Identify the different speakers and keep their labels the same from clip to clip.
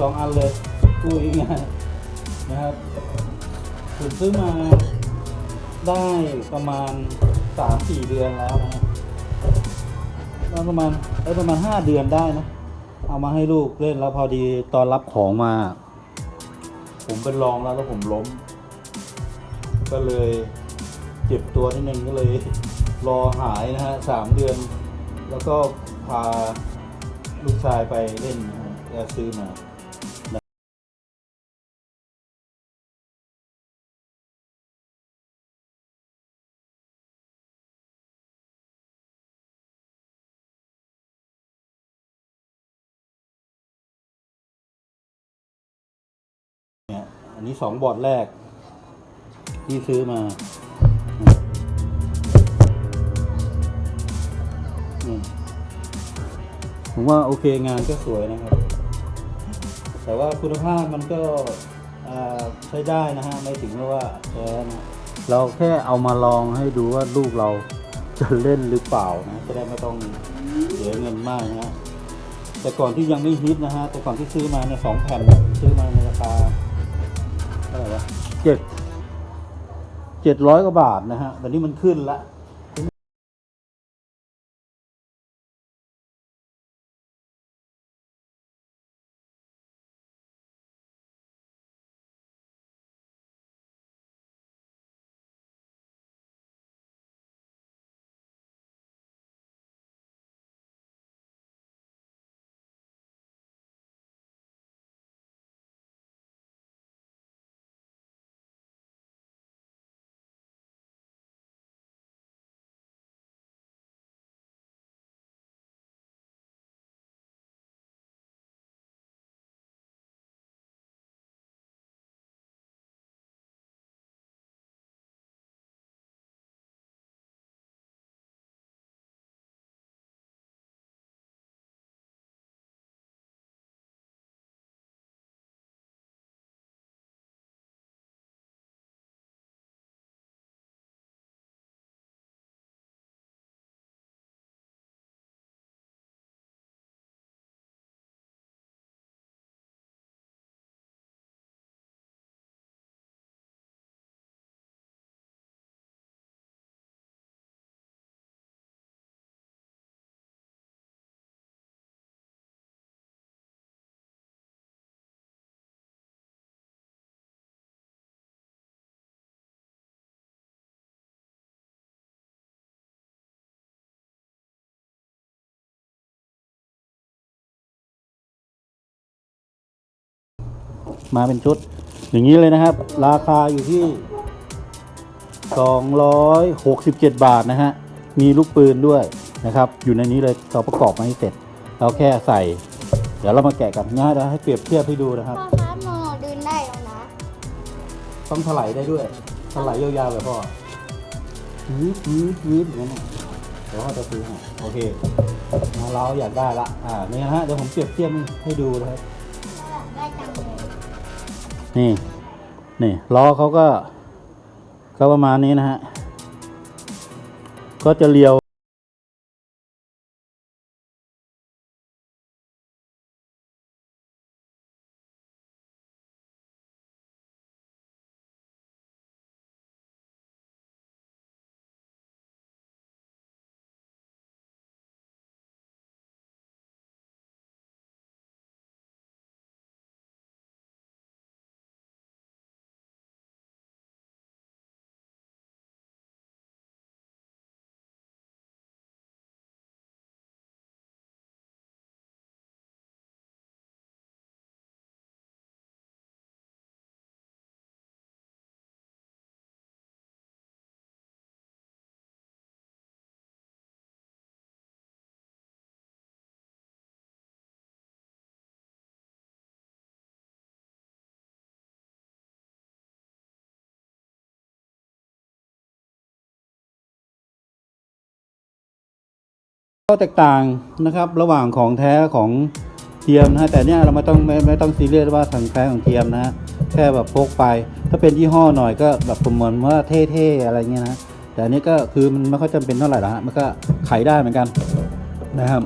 Speaker 1: สองอันเลยพูดง่ายๆนะครับผมซื้อมาได้ประมาณสามสี่เดือนแล้วนะฮะแล้วประมาณได้ประมาณห้าเดือนได้นะ เอามาให้ลูกเล่นแล้วพอดีตอนรับของมา ผมเป็นลองแล้วแล้วผมล้ม ก็เลยเจ็บตัวนิดนึงก็เลยรอหายนะฮะสามเดือน แล้วก็พาลูกชายไปเล่นนะฮะก็ซื้อมา เนี่ยอันนี้สองบอร์ดแรก ที่ซื้อมาผมว่าโอเคงานก็สวยนะครับ แต่ว่าคุณภาพมันก็ใช้ได้นะฮะ ไม่ถึงกับว่าแท้นะเราแค่เอามาลองให้ดูว่าลูกเราจะเล่นหรือเปล่านะ จะได้ไม่ต้องเสียเงินมากนะฮะแต่ก่อนที่ยังไม่ฮิตนะฮะ แต่ก่อนที่ซื้อมาเนี่ยสองแผ่นซื้อมาในราคา เจ็ดเจ็ดร้อยกว่าบาทนะฮะแต่นี่มันขึ้นละ มาเป็นชุด อย่างนี้เลยนะครับ ราคาอยู่ที่ 267 บาทนะฮะ มีลูกปืนด้วยนะครับ อยู่ในนี้เลยเราประกอบมาให้เสร็จ เราแค่ใส่ เดี๋ยวเรามาแกะกันง่ายนะให้เปรียบเทียบให้ดูนะครับ
Speaker 2: พ่อครับหนูเดินได้แล้วนะ
Speaker 1: ต้องถลายได้ด้วยถลายยาวๆเลยพ่อยืดยืดยืดอย่างนั้นน่ะเดี๋ยวพ่อจะซื้อให้โอเคมาเราอยากได้ละอ่านี่นะฮะเดี๋ยวผมเปรียบเทียบให้ดูนะครับ
Speaker 2: ได้จังเลย
Speaker 1: นี่นี่ล้อเขาก็ก็ประมาณนี้นะฮะก็จะเลียว ข้อแตกต่างนะครับระหว่างของแท้ของเทียมนะฮะแต่เนี่ยเราไม่ต้องไม่ไม่ต้องซีเรียสว่าของแท้ของเทียมนะฮะแค่แบบพกไป ถ้าเป็นยี่ห้อหน่อยก็แบบประเมินว่าเท่ๆอะไรเงี้ยนะแต่อันนี้ก็คือมันไม่ค่อยจำเป็นเท่าไหร่ละฮะมันก็ขายได้เหมือนกันนะครับ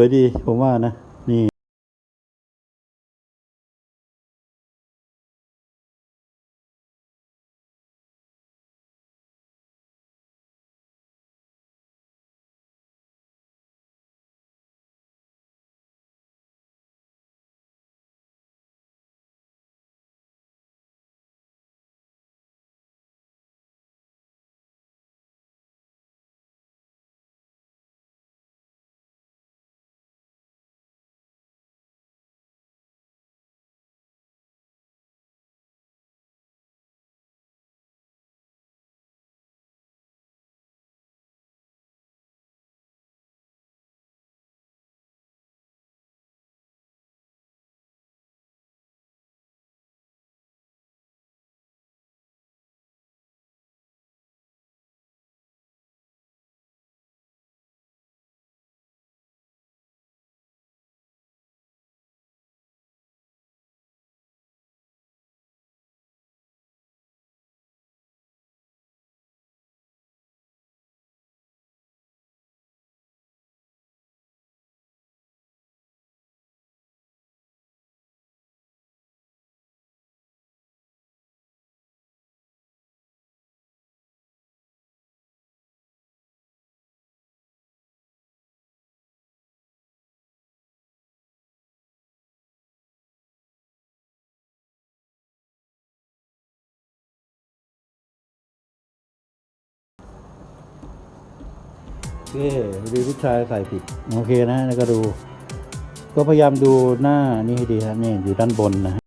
Speaker 1: วยดีผมว่านะ เคดูผู้ชายใส่ผิด โอเคนะแล้วก็ดู ก็พยายามดูหน้านี่ให้ดีครับนี่อยู่ด้านบนนะ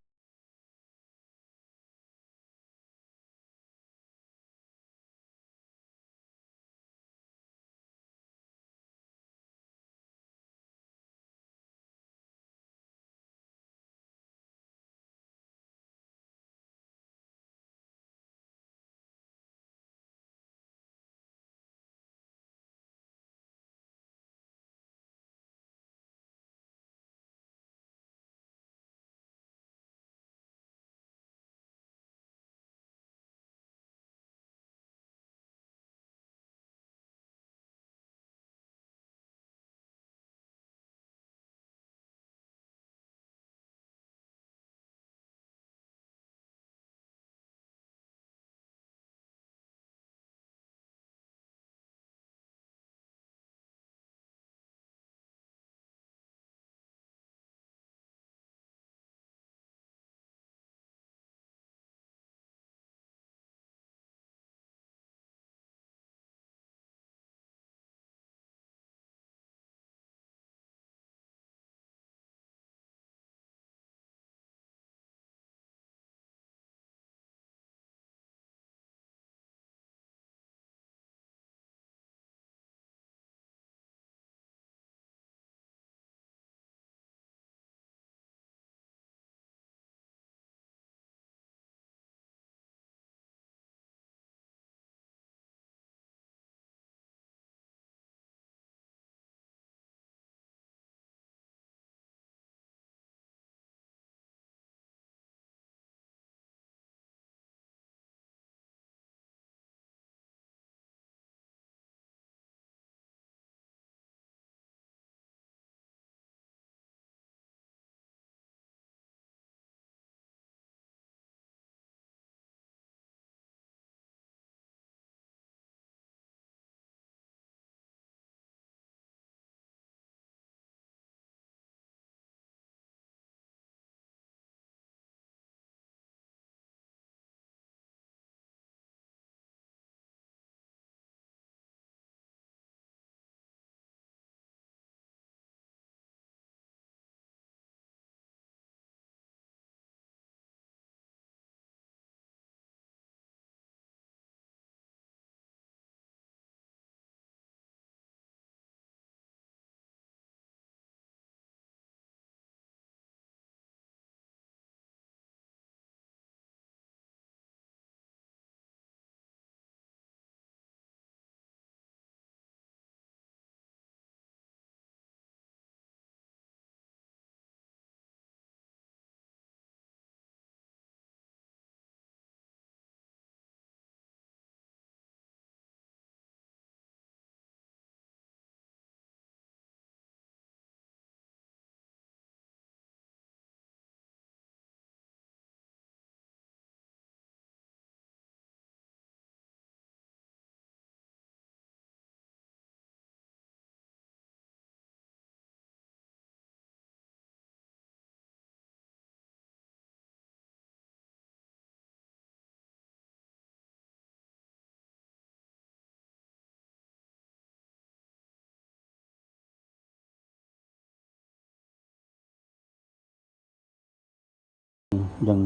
Speaker 1: อย่าง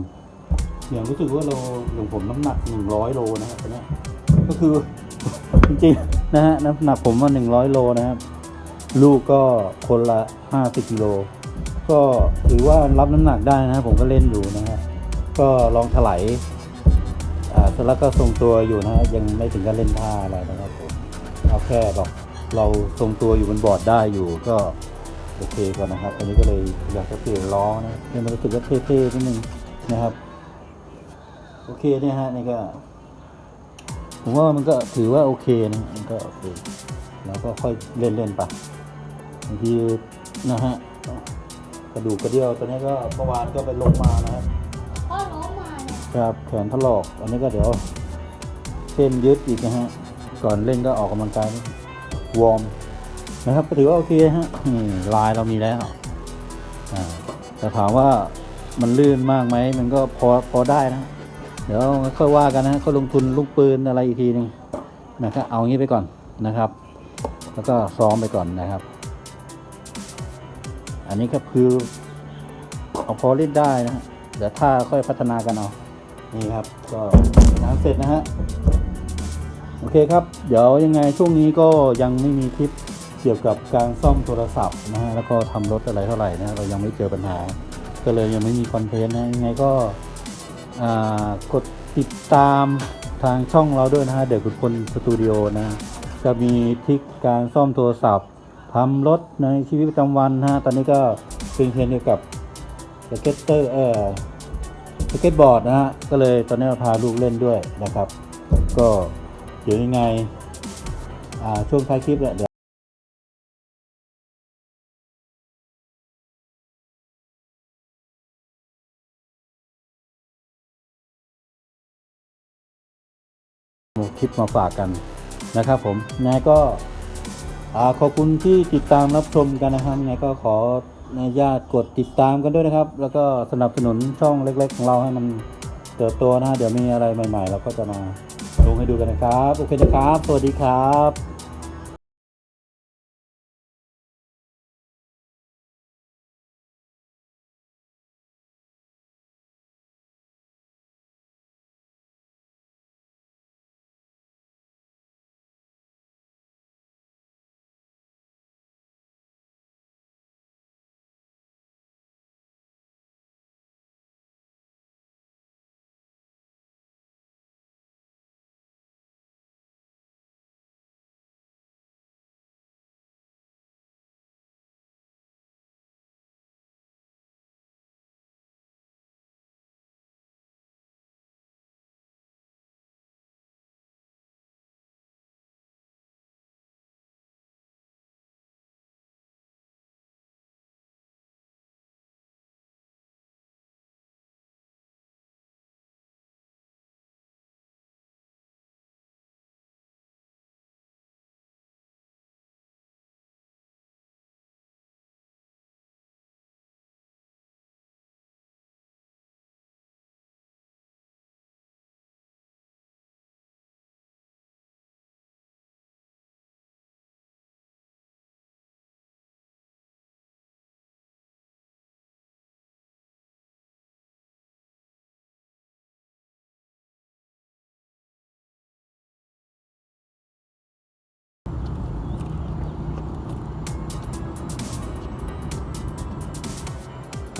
Speaker 1: อย่างรู้สึกว่าเราอย่างผมน้ำหนักหนึ่งร้อยโลนะครับตอนเนี้ยก็คือจริงๆนะฮะน้ำหนักผมว่าหนึ่งร้อยโลนะครับ ลูกก็คนละห้าสิบกิโลก็ถือว่ารับน้ำหนักได้นะผมก็เล่นอยู่นะฮะก็ลองถลายอ่าเสร็จแล้วก็ทรงตัวอยู่นะฮะยังไม่ถึงกับเล่นท่าอะไรนะครับผมเอาแค่บอกเราทรงตัวอยู่บนบอร์ดได้อยู่ก็ โอเคก่อนนะครับอันนี้ก็เลยอยากจะเปลี่ยนล้อนะให้มันรู้สึกว่าเท่ๆนิดนึงนะครับ โอเคเนี่ยฮะนี่ก็ผมว่ามันก็ถือว่าโอเคนะมันก็โอเคแล้วก็ค่อยเล่นเล่นๆไปบางทีนะฮะกระดูกกระเดี่ยวตัวนี้ก็เมื่อวานก็ไปลงมานะครับ
Speaker 2: พ่อล้มมาเนี่ย
Speaker 1: ครับแขนถลอก อันนี้ก็เดี๋ยวเส้นยึดอีกนะฮะก่อนเล่นก็ออกกำลังกายวอร์ม นะครับก็ถือว่าโอเคฮะนี่ลายเรามีแล้วแต่ถามว่ามันลื่นมากไหมมันก็พอพอได้นะ เดี๋ยวค่อยว่ากันนะค่อยลงทุนลูกปืนอะไรอีกทีหนึ่งนะครับเอางี้ไปก่อนนะครับ แล้วก็ซ้อมไปก่อนนะครับ อันนี้ก็คือเอาพอเล่นได้นะฮะเดี๋ยวถ้าค่อยพัฒนากันเอานี่ครับ ก็งานเสร็จนะฮะโอเคครับ เดี๋ยวยังไงช่วงนี้ก็ยังไม่มีคลิป เกี่ยวกับการซ่อมโทรศัพท์นะฮะแล้วก็ทำรถอะไรเท่าไหร่นะเรายังไม่เจอปัญหา ก็เลยยังไม่มีคอนเทนต์นะยังไงก็กดติดตามทางช่องเราด้วยนะฮะเดี๋ยวคุณคนสตูดิโอนะจะมีทิกการซ่อมโทรศัพท์ทำรถในชีวิตประจำวันนะฮะตอนนี้ก็เป็นเทรนเกี่ยวกับสเก็ตเตอร์เออสเก็ตบอร์ดนะฮะก็เลยตอนนี้เราพาลูกเล่นด้วยนะครับ ก็เดี๋ยวยังไงช่วงท้ายคลิปเนี่ย คลิปมาฝากกันนะครับผมนายก็ขอบคุณที่ติดตามรับชมกันนะครับนายก็ขออนุญาตกดติดตามกันด้วยนะครับ แล้วก็สนับสนุนช่องเล็ก ๆ ของเราให้มันเติบโตนะฮะเดี๋ยวมีอะไรใหม่ ๆ เราก็จะมาลงให้ดูกันนะครับ โอเคนะครับ สวัสดีครับ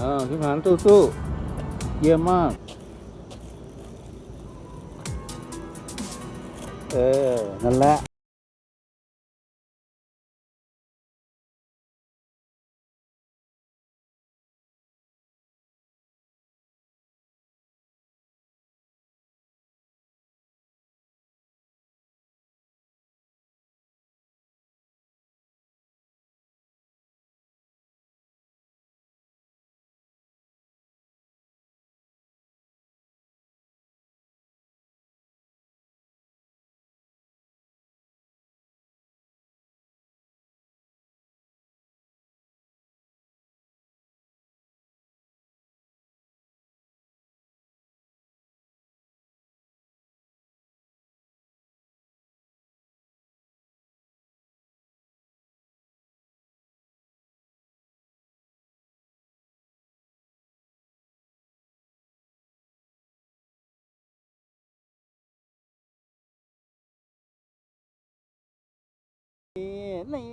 Speaker 1: อ่าพี่ผานสู้ๆเยี่ยมมาก เออ นั่นแหละ นี่